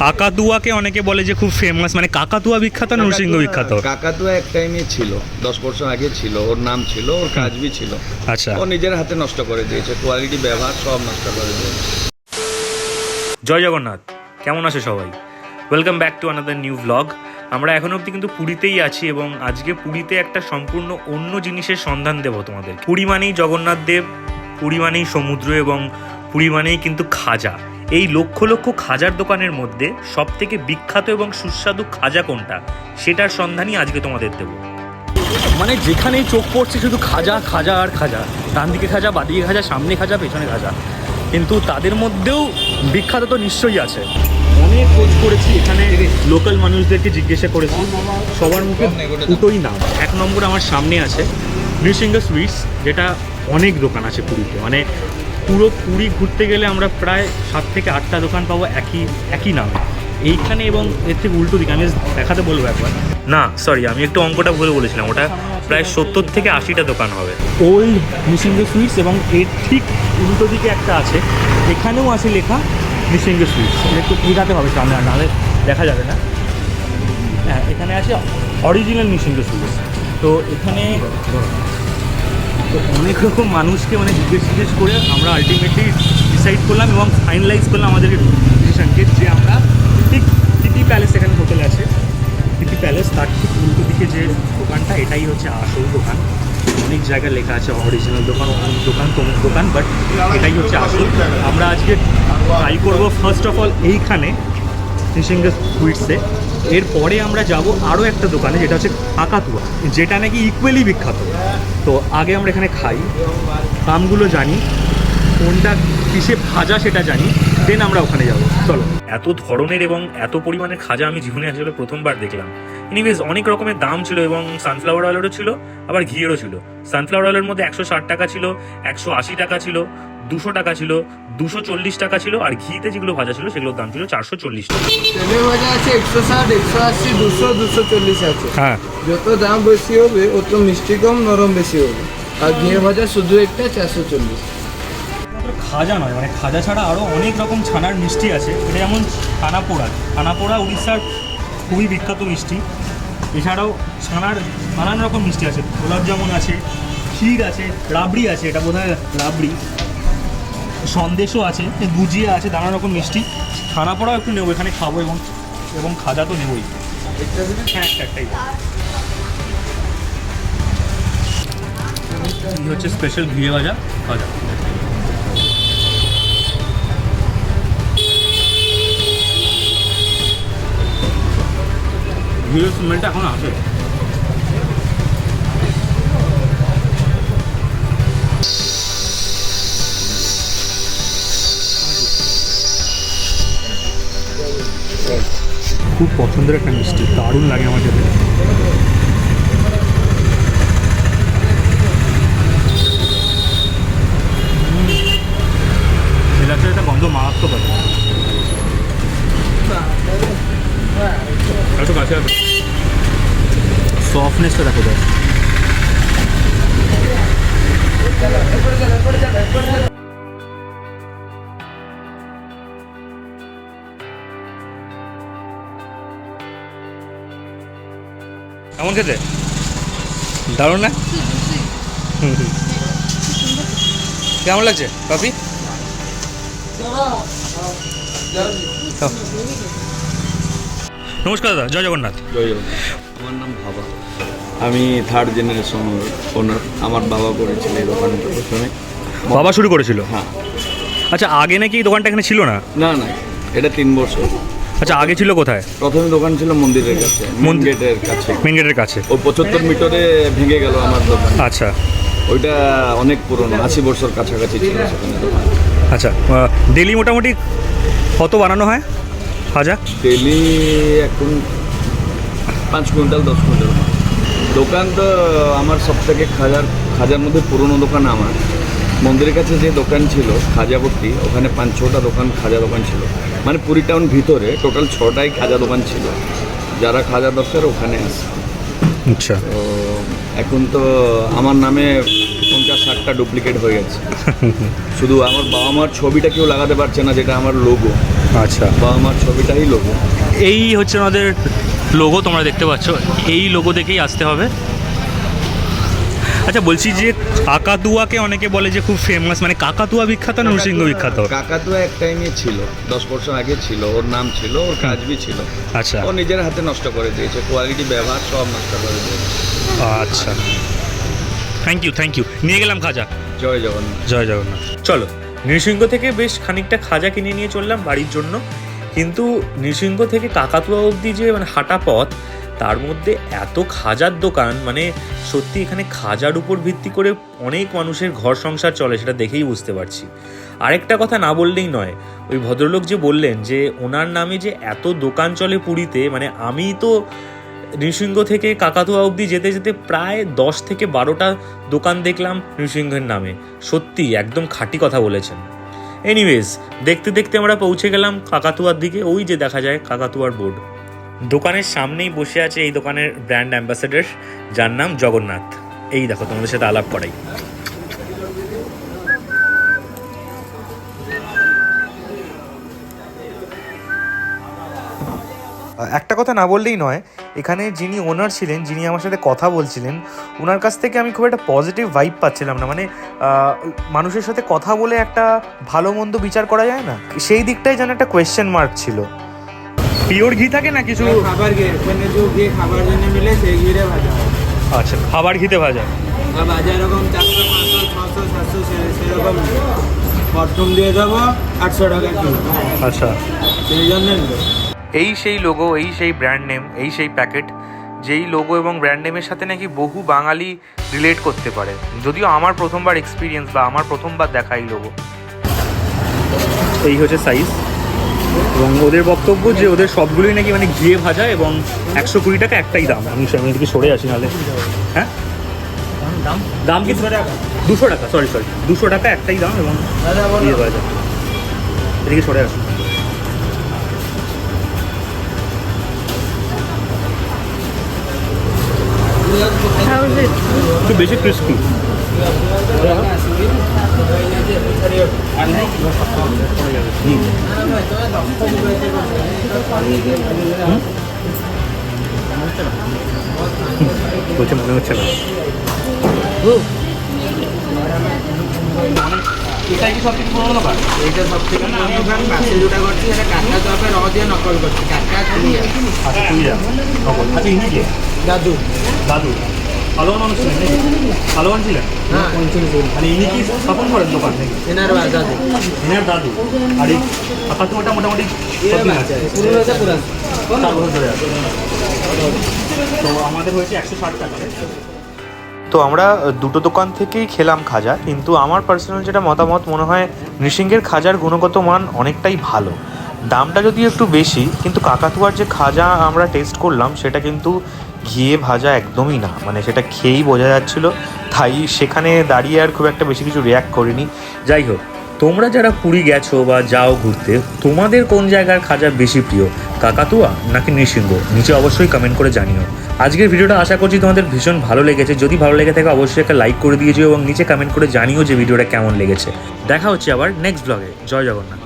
কাকাতুয়াকে অনেকে বলে যে খুব ফেমাস মানে কাকাতুয়া বিখ্যাত না নরসিংহ বিখ্যাত? কাকাতুয়া এক টাইমে ছিল দশ বছর আগে ছিল ওর নাম ছিল ওর কাজ বি ছিল। আচ্ছা। ও নিজের হাতে নষ্ট করে দিয়েছে কোয়ালিটি ব্যবহার সব নষ্ট করে দিয়েছে। জয় জগন্নাথ কেমন আছে সবাই? Welcome back to another new blog আমরা এখন অবধি কিন্তু পুরীতেই আছি এবং আজকে পুরীতে একটা সম্পূর্ণ অন্য জিনিসের সন্ধান দেব তোমাদের। পুরী মানেই জগন্নাথ দেব পুরী মানেই সমুদ্র এবং পুরী মানেই কিন্তু খাজা। এই লক্ষ লক্ষ খাজার দোকানের মধ্যে সব থেকে বিখ্যাত এবং সুস্বাদু খাজা কোনটা? সেটার সন্ধানই আজকে তোমাদের দেবো। মানে যেখানেই চোখ পড়ছে শুধু খাজা খাজা আর খাজা। ডান দিকে খাজা বাদিকে খাজা, সামনে খাজা, পেছনে খাজা। কিন্তু তাদের মধ্যেও বিখ্যাত তো নিশ্চয়ই আছে। অনেক খোঁজ করেছি, এখানে লোকাল মানুষদেরকে জিজ্ঞাসা করেছি। সবার মুখে দুটোই নাম। এক নম্বর আমার সামনে আছে নৃসিংহ সুইটস, যেটা অনেক দোকান আছে পুরীতে। মানে পুরো পুরী ঘুরতে গেলে আমরা প্রায় সাত থেকে আটটা দোকান পাবো একই একই নামে। এইখানে এবং এর থেকে উল্টো দিকে আমি দেখাতে বলব একবার। না সরি আমি একটু অঙ্কটা ভুলে বলেছিলাম। ওটা প্রায় সত্তর থেকে আশিটা দোকান হবে। ওল্ড নৃসিংহ সুইটস এবং এর ঠিক উল্টো দিকে একটা আছে। এখানেও আছে লেখা নৃসিংহ সুইটস একটু বোঝাতে হবে সামনে আর নাহলে দেখা যাবে না। হ্যাঁ এখানে আছে অরিজিনাল নৃসিংহ সুইটস তো এখানে তো অনেক রকম মানুষকে মানে জিজ্ঞেস জিজ্ঞেস করে আমরা আলটিমেটলি ডিসাইড করলাম এবং ফাইনালাইজ করলাম আমাদের ডিসিশনকে যে আমরা ঠিক সিটি প্যালেস এখানে হোটেল আছে। সিটি প্যালেস তার ঠিক উল্টো দিকে যে দোকানটা, এটাই হচ্ছে আসল দোকান। অনেক জায়গায় লেখা আছে অরিজিনাল দোকান অমুক দোকান তমুক দোকান বাট এটাই হচ্ছে আসল। আমরা আজকে ট্রাই করব ফার্স্ট অফ অল এইখানে। নিসিংহ সুইটসে এরপরে আমরা যাব আরও একটা দোকানে, যেটা হচ্ছে কাকাতুয়া যেটা নাকি ইকুয়ালি বিখ্যাত। তো আগে আমরা এখানে খাই। দামগুলো জানি। কোনটা কিসে ভাজা সেটা জানি দেন আমরা ওখানে যাব। চলো। এত ধরনের এবং এত পরিমাণের খাজা আমি জীবনে আসলে প্রথমবার দেখলাম। এনিওয়েজ অনেক রকমের দাম ছিল এবং সানফ্লাওয়ার অয়েলেরও ছিল আবার ঘিয়েরও ছিল। সানফ্লাওয়ার অয়েলের মধ্যে একশো ষাট টাকা ছিল একশো আশি টাকা ছিল দুশো টাকা ছিল দুশো চল্লিশ টাকা ছিল আর ঘিতে যেগুলো ভাজা ছিল সেগুলোর দাম ছিল চারশো চল্লিশ টাকা। ভাজা আছে একশো ষাট একশো আশি দুশো দুশো চল্লিশ আছে। হ্যাঁ। যত দাম বেশি হবে অত মিষ্টি কম নরম বেশি হবে। আর ঘিয়ে ভাজা শুধু একটা চারশো চল্লিশ। মাত্র খাজা নয় মানে খাজা ছাড়া আরও অনেক রকম ছানার মিষ্টি আছে। এটা যেমন ছানাপোড়া ছানাপোড়া উড়িষ্যার খুবই বিখ্যাত মিষ্টি। এছাড়াও ছানার নানান রকম মিষ্টি আছে, গোলাপ জামুন আছে, ক্ষীর আছে, রাবড়ি আছে, এটা বোধ হয় রাবড়ি। সন্দেশও আছে, গুজিয়া আছে, নানা রকম মিষ্টি। ছানাপোড়াও একটু নেব, এখানে খাব এবং এবং খাজা তো নেবই। হ্যাঁ একটা, একটাই। হচ্ছে স্পেশাল ঘিয়ে ভাজা, খাজা। ঘিয়ের স্মেলটা এখন আসে। খুব পছন্দের একটা মিষ্টি দারুণ লাগে আমার খেতে এলাকার একটা গন্ধ মারাত্মক আছে আছে সফটনেসটা দেখো দাও কেমন খেতে? দারুণ না? হুম, হুম। কেমন লাগছে কফি নমস্কার দাদা জয় জগন্নাথ। জয় জগন্নাথ। আমার নাম ভাবা। আমি থার্ড জেনারেশন ওনার আমার বাবা করেছিল এই দোকানটা প্রথমে। বাবা শুরু করেছিল? হ্যাঁ। আচ্ছা আগে নাকি এই দোকানটা এখানে ছিল না? না না এটা তিন বছর। আচ্ছা আগে ছিল কোথায়? প্রথমে দোকান ছিল মন্দিরের কাছে মেন মন্দির- গেটের কাছে। মেন গেটের কাছে। ওই পঁচাত্তর মিটারে ভেঙে গেল আমার দোকান। আচ্ছা। ওইটা অনেক পুরনো আশি বছর কাছাকাছি ছিল সেখানে দোকান। আচ্ছা ডেলি মোটামুটি কত বানানো হয়? হাজা ডেলি এখন পাঁচ কুইন্টাল দশ কুইন্টাল। দোকান তো আমার সব থেকে খাজার খাজার মধ্যে পুরনো দোকান আমার। মন্দিরের কাছে যে দোকান ছিল খাজাপট্টি ওখানে পাঁচ ছটা দোকান খাজা দোকান ছিল। মানে পুরী টাউন ভিতরে টোটাল ছটাই খাজা দোকান ছিল। যারা খাজা দরকার ওখানে আসে। আচ্ছা। তো এখন তো আমার নামে ষাটটা ডুপ্লিকেট হয়ে গেছে। শুধু আমার বাবা মার ছবিটা কেউ লাগাতে পারছে না যেটা আমার লোগো আচ্ছা। বাবা মার ছবিটাই লোগো এই হচ্ছে আমাদের লোগো তোমরা দেখতে পাচ্ছ। এই লোগো দেখেই আসতে হবে। আচ্ছা বলছি যে কাকাতুয়াকে অনেকে বলে যে খুব ফেমাস মানে কাকাতুয়া বিখ্যাত না নরসিংহ বিখ্যাত? কাকাতুয়া এক টাইমে ছিল দশ বছর আগে ছিল ওর নাম ছিল ওর কাজ বি ছিল। আচ্ছা। ও নিজের হাতে নষ্ট করে দিয়েছে কোয়ালিটি ব্যবহার সব নষ্ট করে দিয়েছে। আচ্ছা। থ্যাংক ইউ থ্যাংক ইউ নিয়ে গেলাম খাজা। জয় জগন্নাথ। জয় জগন্নাথ। চলো নৃসিংহ থেকে বেশ খানিকটা খাজা কিনে নিয়ে চললাম বাড়ির জন্য। কিন্তু নৃসিংহ থেকে কাকাতুয়া অবধি যে মানে হাঁটা পথ তার মধ্যে এত খাজার দোকান মানে সত্যি এখানে খাজার উপর ভিত্তি করে অনেক মানুষের ঘর সংসার চলে সেটা দেখেই বুঝতে পারছি। আরেকটা কথা না বললেই নয় ওই ভদ্রলোক যে বললেন যে ওনার নামে যে এত দোকান চলে পুরীতে মানে আমি তো নৃসিংহ থেকে কাকাতুয়া অবধি যেতে যেতে প্রায় দশ থেকে বারোটা দোকান দেখলাম নৃসিংহের নামে। সত্যি, একদম খাঁটি কথা বলেছেন। এনিওয়েজ দেখতে দেখতে আমরা পৌঁছে গেলাম কাকাতুয়ার দিকে, ওই যে দেখা যায় কাকাতুয়ার বোর্ড। দোকানের সামনেই বসে আছে এই দোকানের ব্র্যান্ড অ্যাম্বাসেডর যার নাম জগন্নাথ। এই দেখো, তোমাদের সাথে আলাপ করাই। একটা কথা না বললেই নয় এখানে যিনি ওনার ছিলেন যিনি আমার সাথে কথা বলছিলেন ওনার কাছ থেকে আমি খুব একটা পজিটিভ ভাইব পাচ্ছিলাম না। মানে মানুষের সাথে কথা বলে একটা ভালো মন্দ বিচার করা যায় না? সেই দিকটাই যেন একটা কোয়েশ্চেন মার্ক ছিল। পিওর ঘি থাকে না কিছু? খাবার ঘি। এখানে যে ঘি খাবার জন্য মিলে সেই ঘিরে ভাজা আচ্ছা খাবার ঘিতে ভাজা। আর ভাজা এরকম চারশো পাঁচশো ছশো সাতশো সেরকম প্রথম দিয়ে দেবো আটশো টাকা কিলো। আচ্ছা। সেই জন্য। এই সেই লোগো এই সেই ব্র্যান্ড নেম এই সেই প্যাকেট যেই লোগো এবং ব্র্যান্ড নেমের সাথে নাকি বহু বাঙালি রিলেট করতে পারে। যদিও আমার প্রথমবার এক্সপিরিয়েন্স বা আমার প্রথমবার দেখা এই লোগো এই হচ্ছে সাইজ এবং ওদের বক্তব্য যে ওদের সবগুলোই নাকি মানে ঘিয়ে ভাজা এবং একশো কুড়ি টাকা একটাই দাম। আমি আমি এদিকে সরে আসি নাহলে। হ্যাঁ? দাম? দাম কি? দুশো টাকা। সরি সরি দুশো টাকা একটাই দাম এবং ঘিয়ে ভাজা। এদিকে সরে আসি একটু বেশি ক্রিস্পি বলছে মনে হচ্ছে না। এটাই কি সব থেকে পুরোনো ব্যাপার এইটা সব থেকে পুরনো ব্যাংক পাশে যেটা করছি সেটা কাটকা চপে র দিয়ে নকল করছি। কাটকা খুবই আচ্ছা তুই নকল। আচ্ছা ইনি কে? দাদু। দাদু। ভালো মানুষ ছিলেন নাকি? ভালো মানুষ ছিলেন? হ্যাঁ। মানে ইনি কি স্থাপন করেন দোকান থেকে এনার দাদু। ইনার দাদু। আর এই কাকাতুয়াটা মোটামুটি কতদিন আছে। পুরনো আছে পুরান। চার বছর ধরে আছে। তো আমাদের হয়েছে একশো ষাট টাকা। তো আমরা দুটো দোকান থেকেই খেলাম খাজা, কিন্তু আমার পার্সোনাল যেটা মতামত, মনে হয় নৃসিংহের খাজার গুণগত মান অনেকটাই ভালো। দামটা যদিও একটু বেশি, কিন্তু কাকাতুয়ার যে খাজা আমরা টেস্ট করলাম, সেটা কিন্তু ঘিয়ে ভাজা একদমই না। মানে সেটা খেয়েই বোঝা যাচ্ছিল। তাই সেখানে দাঁড়িয়ে আর খুব একটা বেশি কিছু রিয়াক্ট করিনি। যাই হোক, তোমরা যারা পুরী গেছো বা যাও ঘুরতে, তোমাদের কোন জায়গার খাজা বেশি প্রিয়, কাকাতুয়া নাকি নৃসিংহ? নিচে অবশ্যই কমেন্ট করে জানিও। আজকের ভিডিওটা আশা করছি তোমাদের ভীষণ ভালো লেগেছে। যদি ভালো লেগে থাকে, অবশ্যই একটা লাইক করে দিয়েছ এবং নিচে কমেন্ট করে জানিও যে ভিডিওটা কেমন লেগেছে। দেখা হচ্ছে আবার নেক্সট ব্লগে জয় জগন্নাথ।